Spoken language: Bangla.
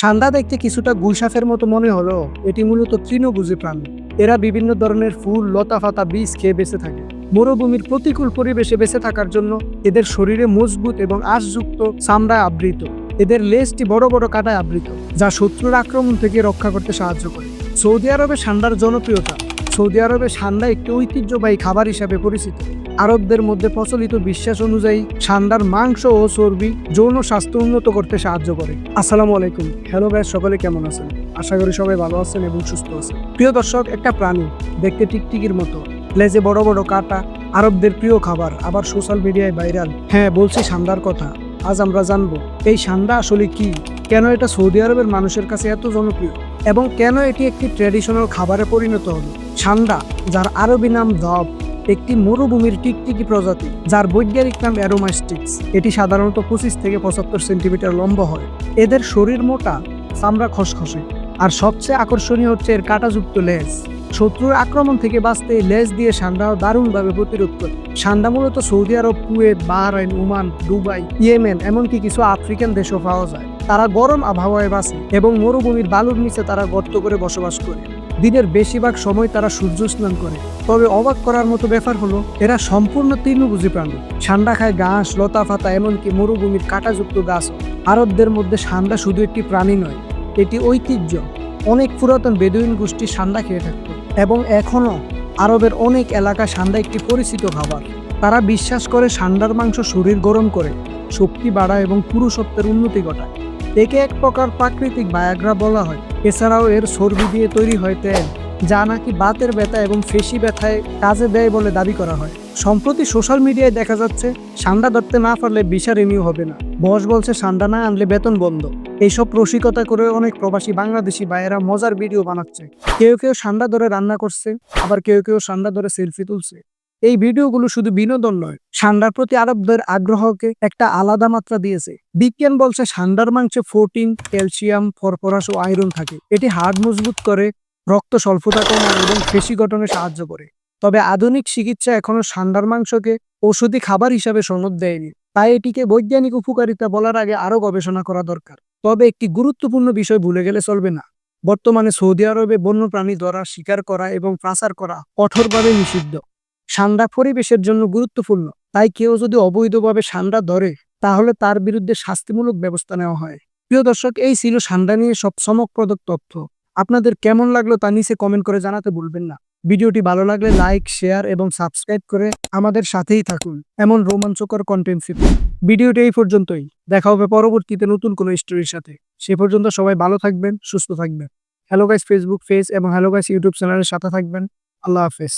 সান্দা দেখতে কিছুটা গুলশাফের মতো মনে হলো। এটি মূলত তৃণভোজী প্রাণী। এরা বিভিন্ন ধরনের ফুল, লতা ফাতা বীজ খেয়ে বেঁচে থাকে। মরুভূমির প্রতিকূল পরিবেশে বেঁচে থাকার জন্য এদের শরীরে মজবুত এবং আঁশযুক্ত চামড়ায় আবৃত। এদের লেজটি বড় বড় কাটায় আবৃত, যা শত্রুর আক্রমণ থেকে রক্ষা করতে সাহায্য করে। সৌদি আরবে সান্ডার জনপ্রিয়তা। সৌদি আরবে সান্ডা একটি ঐতিহ্যবাহী খাবার হিসাবে পরিচিত। আরবদের মধ্যে প্রচলিত বিশ্বাস অনুযায়ী সান্ডার মাংস ও চর্বি যৌন স্বাস্থ্য উন্নত করতে সাহায্য করে। আসসালামু আলাইকুম। হ্যালো ভাই সকলে কেমন আছেন? আশা করি সবাই ভালো আছেন এবং সুস্থ আছেন। প্রিয় দর্শক, একটা প্রাণী দেখতে টিকটিকির মতো। লেজে বড় বড় কাটা, আরবদের প্রিয় খাবার, আবার সোশ্যাল মিডিয়ায় ভাইরাল হ্যাঁ বলছি সান্ডার কথা। আজ আমরা জানব, এই সান্ডা আসলে কি? কেন এটা সৌদি আরবের মানুষের কাছে এত জনপ্রিয়? এবং কেন এটি একটি ট্র্যাডিশনাল খাবারে পরিণত হলো? সান্ডা যার আরবি নাম ধব একটি মরুভূমির টিকটিকি প্রজাতি, যার বৈজ্ঞানিক নাম অ্যারোমাস্টিক্স। এটি সাধারণত পঁচিশ থেকে পঁচাত্তর সেন্টিমিটার লম্বা হয়। এদের শরীর মোটা, চামড়া খসখসে, আর সবচেয়ে আকর্ষণীয় হচ্ছে এর কাঁটাযুক্ত লেজ। শত্রুর আক্রমণ থেকে বাঁচতে লেজ দিয়ে সান্ডা দারুণভাবে প্রতিরোধ করে। সান্ডা মূলত Saudi Arab, Kuwait, Bahrain, Oman, Dubai, Yemen, এমনকি কিছু আফ্রিকান দেশও পাওয়া যায়। তারা গরম আবহাওয়ায় বাঁচে এবং মরুভূমির বালুর নিচে তারা গর্ত করে বসবাস করে। দিনের বেশিরভাগ সময় তারা সূর্য স্নান করে। তবে অবাক করার মতো ব্যাপার হলো, এরা সম্পূর্ণ তৃণভোজী প্রাণী। সান্ডা খায় ঘাস, লতা ফাতা এমনকি মরুভূমির কাঁটাযুক্ত গাছ। আরবদের মধ্যে সান্ডা শুধু একটি প্রাণী নয়, এটি ঐতিহ্য। অনেক পুরাতন বেদুইন গোষ্ঠী সান্ডা খেয়ে থাকতো, এবং এখনও আরবের অনেক এলাকা সান্ডা একটি পরিচিত খাবার। তারা বিশ্বাস করে সান্ডার মাংস শরীর গরম করে, শক্তি বাড়ায় এবং পুরুষত্বের উন্নতি ঘটায়। একে এক প্রকার প্রাকৃতিক বায়াগ্রা বলা হয়। এছাড়াও এর চর্বি দিয়ে তৈরি হয় তেল, যা নাকি বাতের ব্যথা এবং ফেসি ব্যথায় কাজে দেয় বলে দাবি করা হয়। সম্প্রতি সোশ্যাল মিডিয়ায় দেখা যাচ্ছে সান্ডা ধরতে না পারলে ভিসা রিনিউ হবে না। বস বলছে সান্ডা না আনলে বেতন বন্ধ। এইসব রসিকতা করে অনেক প্রবাসী বাংলাদেশি ভাইয়েরা মজার ভিডিও বানাচ্ছে। কেউ কেউ সান্ডা ধরে রান্না করছে, আবার কেউ কেউ সান্ডা ধরে সেলফি তুলছে। এই ভিডিওগুলো শুধু বিনোদন নয়, সান্ডার প্রতি আরবদের আগ্রহকে একটা আলাদা মাত্রা দিয়েছে। বিজ্ঞান বলছে সান্ডার মাংসে প্রোটিন, ক্যালসিয়াম ফরফরাস ও আয়রন থাকে। এটি হাড় মজবুত করে, রক্ত স্বল্পতা কমায় এবং পেশি গঠনে সাহায্য করে। তবে আধুনিক চিকিৎসা এখনও সান্ডার মাংসকে ঔষধি খাবার হিসাবে সনদ দেয়নি। তাই এটিকে বৈজ্ঞানিক উপকারিতা বলার আগে আরও গবেষণা করা দরকার। তবে একটি গুরুত্বপূর্ণ বিষয় ভুলে গেলে চলবে না। বর্তমানে সৌদি আরবে বন্যপ্রাণী ধরা শিকার করা এবং পাচার করা কঠোরভাবে নিষিদ্ধ। সান্ডা পরিবেশের জন্য গুরুত্বপূর্ণ। তাই কেউ যদি অবৈধভাবে সান্ডা ধরে, তাহলে তার বিরুদ্ধে শাস্তিমূলক ব্যবস্থা নেওয়া হয়। প্রিয় দর্শক, এই ছিল সান্ডা নিয়ে সব চমকপ্রদক তথ্য। আপনাদের কেমন লাগল তা নিচে কমেন্ট করে জানাতে ভুলবেন না। ভিডিওটি ভালো লাগলে লাইক, শেয়ার এবং সাবস্ক্রাইব করে আমাদের সাথেই থাকুন। এমন রোমাঞ্চকর কন্টেন্ট ভিডিওটি এই পর্যন্তই। দেখা হবে পরবর্তীতে নতুন কোনো স্টোরির সাথে। সে পর্যন্ত সবাই ভালো থাকবেন, সুস্থ থাকবেন। হ্যালো গাইস ফেসবুক পেজ এবং হ্যালো গাইস ইউটিউব চ্যানেলের সাথে থাকবেন। আল্লাহ হাফেজ।